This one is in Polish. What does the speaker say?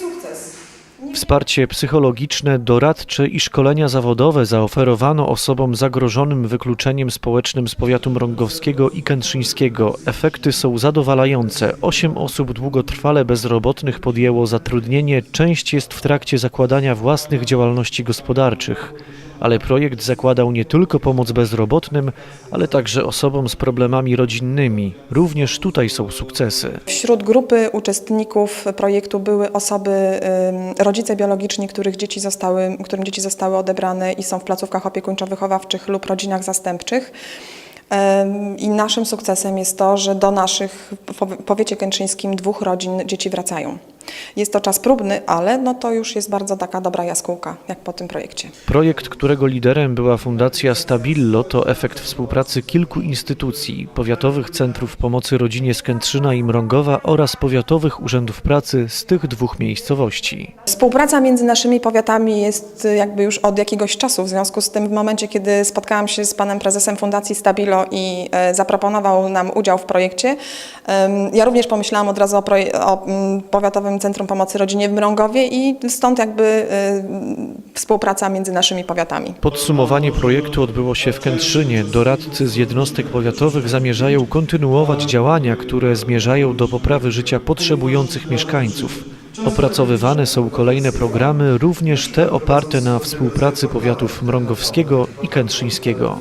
sukces. Wsparcie psychologiczne, doradcze i szkolenia zawodowe zaoferowano osobom zagrożonym wykluczeniem społecznym z powiatu mrągowskiego i kętrzyńskiego. Efekty są zadowalające. Osiem osób długotrwale bezrobotnych podjęło zatrudnienie, część jest w trakcie zakładania własnych działalności gospodarczych. Ale projekt zakładał nie tylko pomoc bezrobotnym, ale także osobom z problemami rodzinnymi. Również tutaj są sukcesy. Wśród grupy uczestników projektu były osoby, rodzice biologiczni, których dzieci zostały, którym dzieci zostały odebrane i są w placówkach opiekuńczo-wychowawczych lub rodzinach zastępczych. I naszym sukcesem jest to, że do naszych w powi- powiecie kętrzyńskim dwóch rodzin dzieci wracają. Jest to czas próbny, ale no to już jest bardzo taka dobra jaskółka, jak po tym projekcie. Projekt, którego liderem była Fundacja Stabillo, to efekt współpracy kilku instytucji, powiatowych centrów pomocy rodzinie z Kętrzyna i Mrągowa oraz powiatowych urzędów pracy z tych dwóch miejscowości. Współpraca między naszymi powiatami jest y, jakby już od jakiegoś czasu. W związku z tym w momencie, kiedy spotkałam się z panem prezesem Fundacji Stabilo i e, zaproponował nam udział w projekcie, ja również pomyślałam od razu o, o mm, Powiatowym Centrum Pomocy Rodzinie w Mrągowie i stąd jakby y, współpraca między naszymi powiatami. Podsumowanie projektu odbyło się w Kętrzynie. Doradcy z jednostek powiatowych zamierzają kontynuować działania, które zmierzają do poprawy życia potrzebujących mieszkańców. Opracowywane są kolejne programy, również te oparte na współpracy powiatów mrągowskiego i kętrzyńskiego.